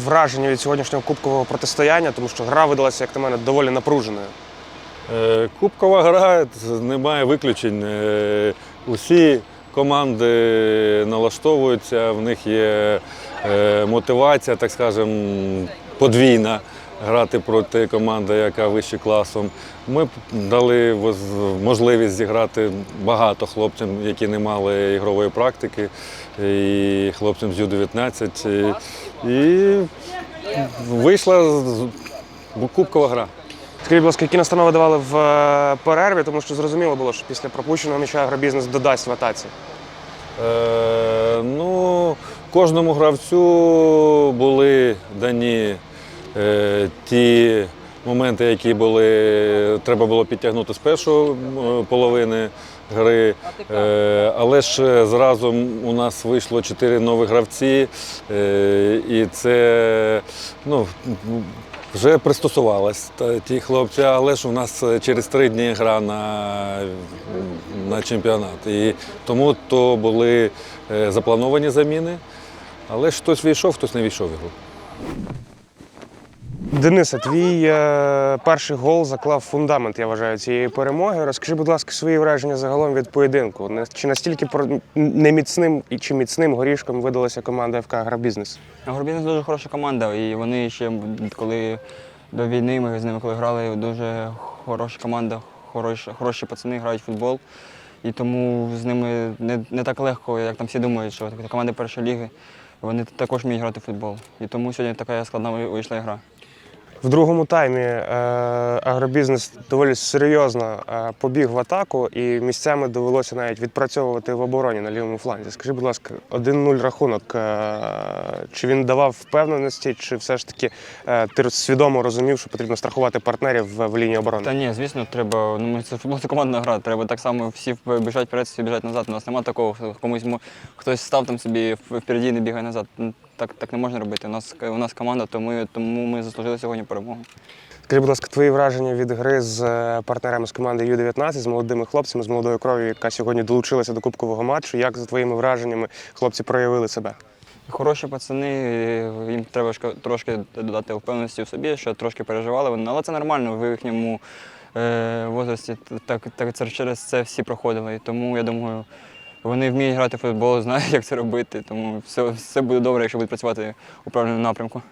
враження від сьогоднішнього кубкового протистояння, тому що гра видалася, як на мене, доволі напруженою. Е, Кубкова гра немає виключень. Е, Усі команди налаштовуються, в них є е, мотивація, так скажемо, подвійна грати проти команди, яка вище класом. Ми дали можливість зіграти багато хлопцям, які не мали ігрової практики, і хлопцям з Ю-19. І, і вийшла кубкова гра. Скажіть, будь ласка, які настанови давали в е, перерві, тому що зрозуміло було, що після пропущеного м'яча агробізнес додасть в атаці. Е, ну, кожному гравцю були дані ті моменти, які були, треба було підтягнути з першої е, половини гри. Е, але ж е, зразу у нас вийшло чотири нові гравці, е, і це ну, вже пристосувалось та- ті хлопці, але ж у нас е, через три дні гра на, на чемпіонат. І тому то були е, заплановані заміни, але ж хтось війшов, хтось не війшов в. Дениса, твій е, перший гол заклав фундамент, я вважаю, цієї перемоги. Розкажи, будь ласка, свої враження загалом від поєдинку. Чи настільки неміцним і чи міцним горішком видалася команда ФК Агробізнес? Агробізнес дуже хороша команда, і вони ще коли до війни ми з ними коли грали, дуже хороша команда, хороші, хороші пацани грають в футбол. І тому з ними не, не так легко, як там всі думають, що команди першої ліги. Вони також вміють грати в футбол. І тому сьогодні така складна вийшла гра. В другому таймі е, агробізнес доволі серйозно е, побіг в атаку, і місцями довелося навіть відпрацьовувати в обороні на лівому фланзі. Скажи, будь ласка, 1-0 рахунок. е, Чи він давав впевненості, чи все ж таки ти свідомо розумів, що потрібно страхувати партнерів в, лінії оборони? Та ні, звісно, треба. Ну ми це футбол це командна гра. Треба так само всі біжать вперед, всі біжать назад. У нас немає такого, комусь хтось став там собі впереді і не бігає назад. Так, так не можна робити. У нас у нас команда, тому, тому ми заслужили сьогодні перемогу. Скажи, будь ласка, твої враження від гри з е, партнерами з команди Ю-19, з молодими хлопцями, з молодою кров'ю, яка сьогодні долучилася до кубкового матчу. Як за твоїми враженнями хлопці проявили себе? Хороші пацани, їм треба трошки додати впевненості в собі, що трошки переживали вони, але це нормально в їхньому е, возрасті. Так, так через це всі проходили. І тому я думаю, вони вміють грати в футбол, знають, як це робити. Тому все, все буде добре, якщо будуть працювати у правильному напрямку.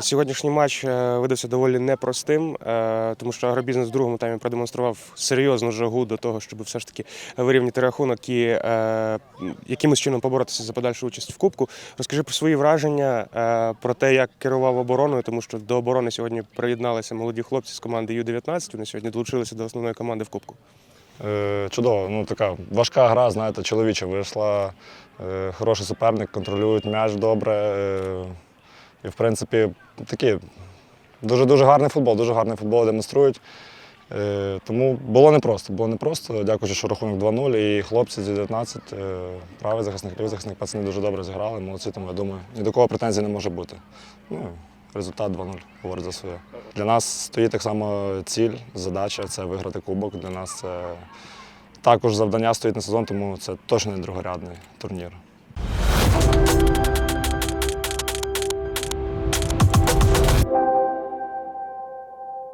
Сьогоднішній матч е, видався доволі непростим, е, тому що агробізнес в другому таймі продемонстрував серйозну жагу до того, щоб все ж таки вирівняти рахунок і е, якимось чином поборотися за подальшу участь в кубку. Розкажи про свої враження про те, як керував обороною, тому що до оборони сьогодні приєдналися молоді хлопці з команди Ю-19. Вони сьогодні долучилися до основної команди в кубку. Е, Чудово, ну така важка гра, знаєте, чоловіча вийшла. Е, Хороший суперник, контролюють м'яч добре. Е, І, в принципі, такий дуже дуже гарний футбол, дуже гарний футбол демонструють. Тому було непросто. Було непросто. Дякую, що рахунок 2-0. І хлопці з 19, е, правий захисник, лівий захисник, пацани дуже добре зіграли. Молодці, тому я думаю, ні до кого претензій не може бути. Ну, результат 2-0 говорить за своє. Для нас стоїть так само ціль, задача це виграти кубок. Для нас це також завдання стоїть на сезон, тому це точно не другорядний турнір.